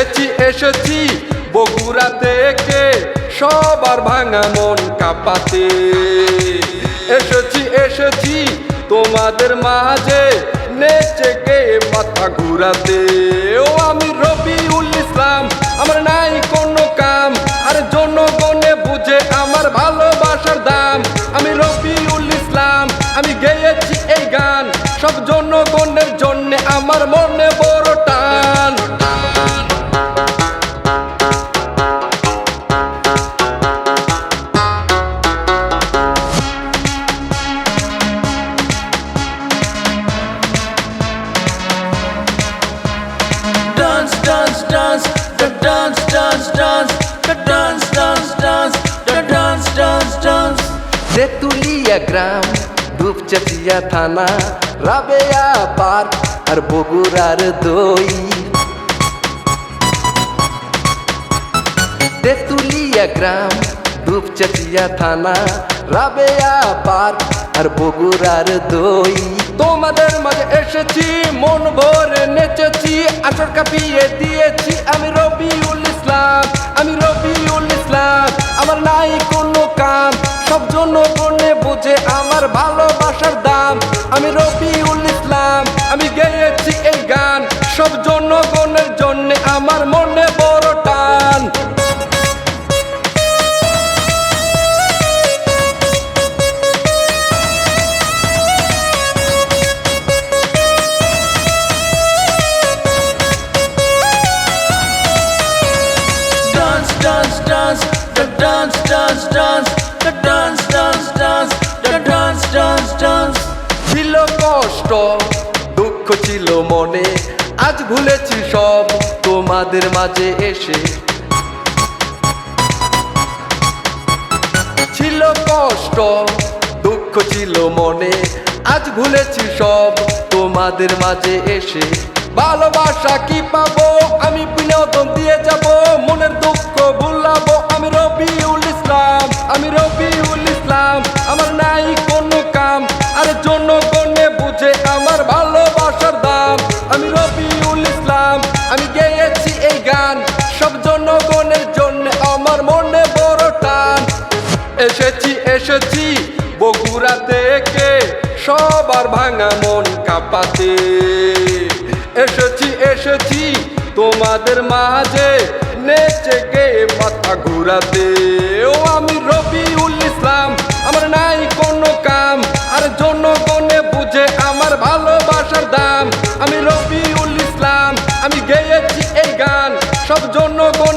এসেছি এসেছি। বগুড়া থেকে সবার ভাঙা মন কাঁপাতে। এসেছি এসেছি, তোমাদের মাঝে নেচে গে মাথা ঘুরাতে। ও আমি রবিউল ইসলাম, আমার নাই কোনো কাম। আর জনগণে বুঝে আমার ভালোবাসার দাম। আমি রবিউল ইসলাম, আমি গেয়েছি এই গান। সব জনগণের জন্য আমার মনে বড় টান। The dance, dance, dance, the dance, dance, dance, the dance, dance, dance. Tetulia গ্রাম ধূপচাচিয়া থানা রাবেয়া পার্ক আর বগুড়ার দই তেতুলিয়া গ্রাম ধূপচাচিয়া থানা রাবেয়া পার্ক আর বগুড়ার দই তোমাদের মাঝে এসেছি, মন ভরে নেচেছি, আসর কাঁপিয়ে দিয়েছি। আমি রবিউল ইসলাম, আমি রবিউল ইসলাম। আমার নাই কোনো কাম, সব জন্য বুঝে আমার ভালোবাসার dance, dance, the dance, dance, dance, the dance, dance, dance. ছিল কষ্ট দুঃখ ছিল মনে আজ ভুলেছি সব তোমাদের মাঝে এসে ছিল কষ্ট দুঃখ ছিল মনে আজ ভুলেছি সব তোমাদের মাঝে এসে ভালোবাসা কি পাবো আমি ভাঙা মন কাঁপাতে। এসেছি এসেছি তোমাদের মাঝে নেচে গে মাথা ঘুরাতে। ও আমি রবিউল ইসলাম, আমার নাই কোনো কাম, আর জনগণে বুঝে আমার ভালোবাসার দাম। আমি রবিউল ইসলাম, আমি গেয়েছি এই গান, সব জনগণের